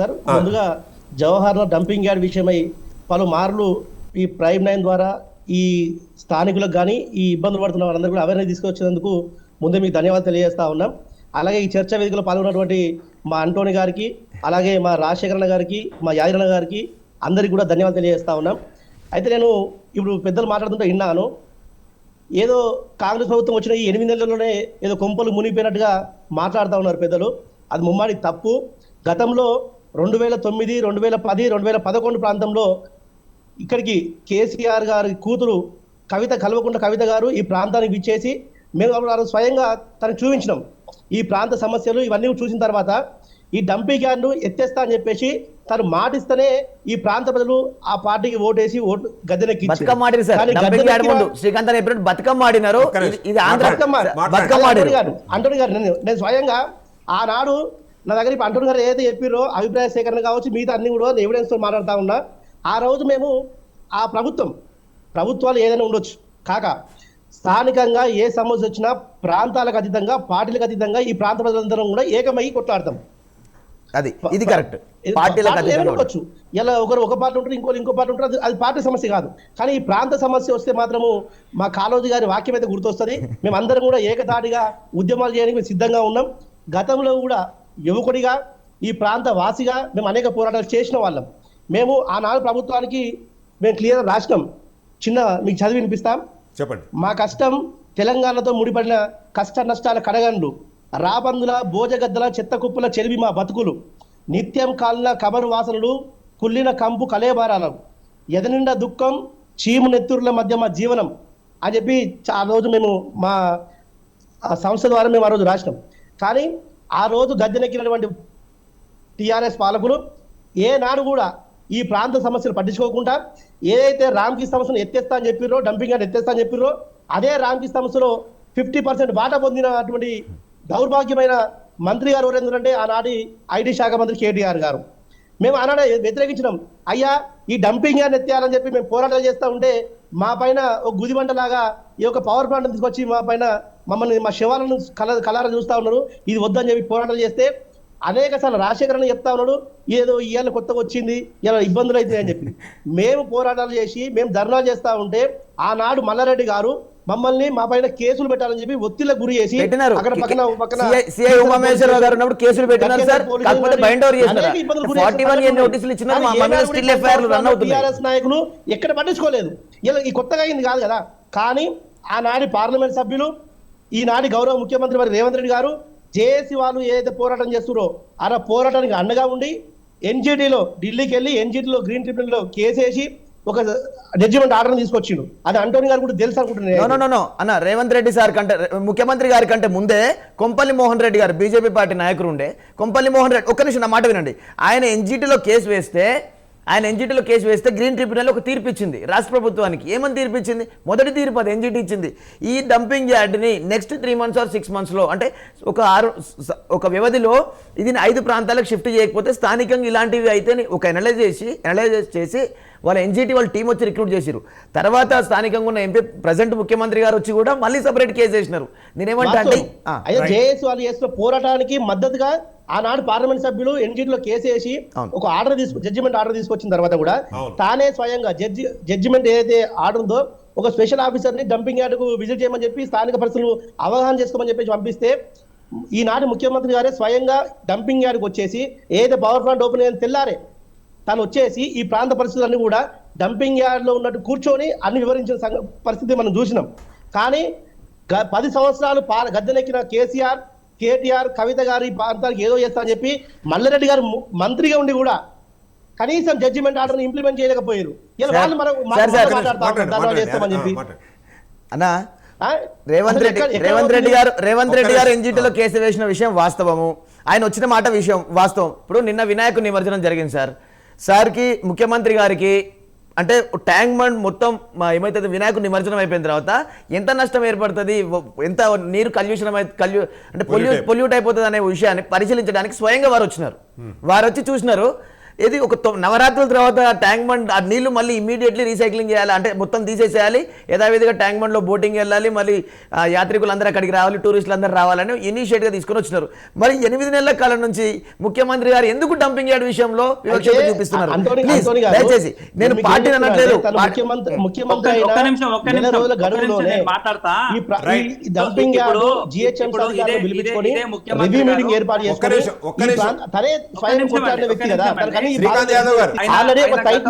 Sir ముందుగా Jawahar dumping yard విషయమై పలుమార్లు ఈ ప్రైమ్ నైన్ ద్వారా ఈ స్థానికులకు కానీ ఈ ఇబ్బందులు పడుతున్న వారందరూ కూడా అవేర్నెస్ తీసుకొచ్చినందుకు ముందే మీకు ధన్యవాదాలు తెలియజేస్తా ఉన్నాం. అలాగే ఈ చర్చా వేదికలో పాల్గొన్నటువంటి మా అంటోని గారికి అలాగే మా రాజశేఖరణ గారికి మా యాదరణ గారికి అందరికీ కూడా ధన్యవాదాలు తెలియజేస్తా ఉన్నాం. అయితే నేను ఇప్పుడు పెద్దలు మాట్లాడుతుంటే విన్నాను ఏదో కాంగ్రెస్ ప్రభుత్వం వచ్చిన ఈ ఎనిమిది నెలల్లోనే ఏదో కొంపలు మునిగిపోయినట్టుగా మాట్లాడుతూ ఉన్నారు పెద్దలు. అది ముమ్మాడి తప్పు. గతంలో రెండు వేల తొమ్మిది రెండు వేల పది రెండు వేల పదకొండు ప్రాంతంలో ఇక్కడికి కేసీఆర్ గారి కూతురు కవిత కల్వకుంట కవిత గారు ఈ ప్రాంతానికి విచ్చేసి మేము స్వయంగా తనకు చూపించినాం. ఈ ప్రాంత సమస్యలు ఇవన్నీ చూసిన తర్వాత ఈ డంపింగ్ యార్డ్ను ఎత్తేస్తా అని చెప్పేసి తను మాటిస్తేనే ఈ ప్రాంత ప్రజలు ఆ పార్టీకి ఓటేసి ఓటు గద్దెనెక్కి బతుకమ్మ ఆడిరు సార్. శ్రీకాంత్ అని చెప్పినట్టు బతుకమ్మ ఆడినారు. ఇది- ఆంధ్ర బతుకమ్మ గారు అంటోని గారు నేను నేను స్వయంగా ఆనాడు నా దగ్గర ఇప్పుడు అంటోని గారు ఏదైతే చెప్పిరో అభిప్రాయ సేకరణ కావచ్చు మిగతా అన్ని కూడా ఎవిడెన్స్తో మాట్లాడుతా ఉన్నా. ఆ రోజు మేము ఆ ప్రభుత్వం ప్రభుత్వాలు ఏదైనా ఉండొచ్చు. కాక స్థానికంగా ఏ సమస్య వచ్చినా ప్రాంతాలకు అతీతంగా పార్టీలకు అతీతంగా ఈ ప్రాంత ప్రజలందరం కూడా ఏకమై కొట్లాడతాం. అది ఇది కరెక్ట్ ఉండొచ్చు. ఇలా ఒకరు ఒక పార్టీ ఉంటారు ఇంకోరు ఇంకో పార్టీ ఉంటారు అది- అది పార్టీ సమస్య కాదు. కానీ ఈ ప్రాంత సమస్య వస్తే మాత్రము మా కాళోజీ గారి వాక్యం అయితే గుర్తొస్తుంది. మేము అందరం కూడా ఏకతాటిగా ఉద్యమాలు చేయడానికి సిద్ధంగా ఉన్నాం. గతంలో కూడా యువకుడిగా ఈ ప్రాంత వాసిగా మేము అనేక పోరాటాలు చేసిన వాళ్ళం. మేము ఆనాడు ప్రభుత్వానికి మేము క్లియర్ రాసినాం. చిన్న మీకు చదివి వినిపిస్తాం. చెప్పండి. మా కష్టం తెలంగాణతో ముడిపడిన కష్ట నష్టాల కడగండ్లు. రాబందుల భోజగద్దల చెత్త కుప్పల చెలివి మా బతుకులు. నిత్యం కాలిన కబరు వాసనలు కుళ్ళిన కంపు కలేబారాలు ఎదనిండా దుఃఖం చీము నెత్తురుల మధ్య మా జీవనం అని చెప్పి ఆ రోజు మేము మా సంస్థ ద్వారా మేము ఆ రోజు రాసినాం. కానీ ఆ రోజు గద్దెనెక్కినటువంటి టిఆర్ఎస్ పాలకులు ఏనాడు కూడా ఈ ప్రాంత సమస్యలు పట్టించుకోకుండా ఏదైతే రామ్కి సమస్యను ఎత్తేస్తా అని చెప్పిర్రో డంపింగ్ అని ఎత్తేస్తా అని చెప్పిర్రో అదే రామ్కి సమస్యలో ఫిఫ్టీ పర్సెంట్ వాటా పొందినటువంటి దౌర్భాగ్యమైన మంత్రి గారు ఎవరెందుకంటే ఆనాటి ఐటీ శాఖ మంత్రి కేటీఆర్ గారు. మేము ఆనాడే వ్యతిరేకించినాం. అయ్యా ఈ డంపింగ్ అని ఎత్తేయాలని చెప్పి మేము పోరాటాలు చేస్తూ ఉంటే మా పైన ఒక గుదిబంటలాగా ఈ యొక్క పవర్ ప్లాంట్ తీసుకొచ్చి మా పైన మమ్మల్ని మా శివాలను కల కలార చూస్తా ఉన్నారు. ఇది వద్దని చెప్పి పోరాటాలు చేస్తే అనేక సార్లు రాజశేఖరన్ చెప్తా ఉన్నాడు. ఏదో ఇవాళ కొత్తగా వచ్చింది ఇలా ఇబ్బందులు అయితే అని చెప్పి. మేము పోరాటాలు చేసి మేము ధర్నాలు చేస్తా ఉంటే ఆనాడు మల్లారెడ్డి గారు మమ్మల్ని మా పైన కేసులు పెట్టాలని చెప్పి ఒత్తిళ్ళకు గురి చేసి అక్కడ పక్కన పక్కన సిఐ ఉమామేశ్వరరావు గారు ఉన్నప్పుడు కేసులు పెట్టినారు సార్. పోలీసులు కాకపోతే బైండ్ ఓవర్ చేసినారు అనేక ఇబ్బందులు గురి ఫార్టీ వన్ చేస్తున్నారు. నోటీసులు ఇచ్చినారు. మా కానీ మా మీద ఏనాడు స్టిల్ కూడా ఎఫ్ఐఆర్లు రన్ అవుతున్నాయి. TRS నాయకులు ఎక్కడ పట్టించుకోలేదు. ఇలా ఈ కొత్తగా అయింది కాదు కదా. కానీ ఆనాటి పార్లమెంట్ సభ్యులు ఈనాటి గౌరవ ముఖ్యమంత్రి మరి రేవంత్ రెడ్డి గారు జేఏసీ వాళ్ళు ఏదైతే పోరాటం చేస్తున్నారో అలా పోరాటానికి అండగా ఉండి ఎన్జిటిలో ఢిల్లీకి వెళ్ళి ఎన్జిటిలో గ్రీన్ ట్రిబ్యునల్లో కేసేసి ఒక జడ్జిమెంట్ ఆర్డర్ తీసుకొచ్చిండు. అది అంటోని గారు కూడా తెలుసు అనుకుంటున్నాను అన్న రేవంత్ రెడ్డి సార్ కంటే ముఖ్యమంత్రి గారి కంటే ముందే కొంపల్లి మోహన్ రెడ్డి గారు బీజేపీ పార్టీ నాయకుడు ఉండే. కొంపల్లి మోహన్ రెడ్డి ఒక్క నిమిషం నా మాట వినండి. ఆయన ఎన్జిటిలో కేసు వేస్తే ఆయన ఎన్జిటీలో కేసు వేస్తే గ్రీన్ ట్రిబ్యునల్ ఒక తీర్పు ఇచ్చింది రాష్ట్ర ప్రభుత్వానికి. ఏమని తీర్పు ఇచ్చింది? మొదటి తీర్పు అది ఎన్జిటీ ఇచ్చింది. ఈ dumping యార్డ్ని next three months or six మంత్స్లో అంటే ఒక ఆరు ఒక వ్యవధిలో ఇది ఐదు ప్రాంతాలకు షిఫ్ట్ చేయకపోతే స్థానికంగా ఇలాంటివి అయితే ఒక అనలైజ్ చేసి అనలైజ్ చేసి వాళ్ళ ఎన్జిటి వాళ్ళ టీం వచ్చి రిక్రూట్ చేసిరు తర్వాత స్థానికంగా ఉన్న ఎంపీ ప్రజెంట్ ముఖ్యమంత్రి గారు వచ్చి కూడా మళ్ళీ సపరేట్ కేసు వేసినారు నేనేమంటా అంటే వాళ్ళు చేసిన పోరాటానికి మద్దతుగా ఆనాడు పార్లమెంట్ సభ్యులు ఎన్జిటిలో కేసు వేసి. ఒక ఆర్డర్ తీసుకు జడ్జిమెంట్ ఆర్డర్ తీసుకొచ్చిన తర్వాత కూడా. తానే స్వయంగా జడ్జి జడ్జిమెంట్ ఏదైతే ఆర్డర్ ఉందో ఒక స్పెషల్ ఆఫీసర్ని డంపింగ్ యార్డ్కు విజిట్ చేయమని చెప్పి స్థానిక పరిస్థితులు అవగాహన చేసుకోమని చెప్పేసి పంపిస్తే ఈనాటి ముఖ్యమంత్రి గారే స్వయంగా డంపింగ్ యార్డ్కి వచ్చేసి ఏదైతే పవర్ ప్లాంట్ ఓపెన్ అయ్యింది తెల్లారే తను వచ్చేసి ఈ ప్రాంత పరిస్థితులన్నీ కూడా డంపింగ్ యార్డ్లో ఉన్నట్టు కూర్చొని అన్ని వివరించిన పరిస్థితి మనం చూసినాం కానీ గ- పది సంవత్సరాలు పా- గద్దెనెక్కిన కేసీఆర్ కేటీఆర్ కవిత గారు ఈ ప్రాంతానికి ఏదో చేస్తా అని చెప్పి మల్లారెడ్డి గారు మంత్రిగా ఉండి కూడా కనీసం జడ్జిమెంట్ ఆర్డర్ ఇంప్లిమెంట్ చేయలేకపోయారు ఇలా వాళ్ళు మనం మాట్లాడుతూ. చేస్తామని చెప్పి. అన్నా? రేవంత్ రెడ్డి రేవంత్ రెడ్డి? గారు రేవంత్ రెడ్డి గారు ఎన్జిటిలో కేసు వేసిన విషయం వాస్తవము ఆయన వచ్చిన మాట విషయం వాస్తవం ఇప్పుడు నిన్న వినాయకు నిమజ్జనం జరిగింది సార్ సార్కి ముఖ్యమంత్రి గారికి అంటే ట్యాంక్ బండ్ మొత్తం మా ఏమైతే వినాయకుడు నిమజ్జనం అయిపోయిన తర్వాత ఎంత నష్టం ఏర్పడుతుంది ఎంత నీరు కల్యూషన్ అయి కల్యూ అంటే పొల్యూట్ Pollute. పొల్యూట్ అయిపోతుంది అనే విషయాన్ని పరిశీలించడానికి స్వయంగా వారు వచ్చినారు వారు వచ్చి చూసినారు ఇది ఒక తొ- నవరాత్రుల తర్వాత ట్యాంక్ బండ్ ఆ నీళ్ళు మళ్ళీ ఇమీడియట్లీ రీసైక్లింగ్ చేయాలి. అంటే మొత్తం తీసేసేయాలి. యథావిధిగా ట్యాంక్ బండ్లో బోటింగ్ వెళ్ళాలి. మళ్ళీ ఆ, యాత్రికులు అందరూ అక్కడికి రావాలి టూరిస్టులు అందరూ రావాలని ఇనిషియేట్గా తీసుకొని వచ్చినారు. మరి ఎనిమిది నెలల కాలం నుంచి ముఖ్యమంత్రి గారు ఎందుకు డంపింగ్ యార్డ్ విషయంలో వివక్షత చూపిస్తున్నారు? దయచేసి నేను పార్టీని అనట్లేదు. ముఖ్యమంత్రి ఏర్పాటు ఒక్క చేసుకొని నిమిషం, ఒక్క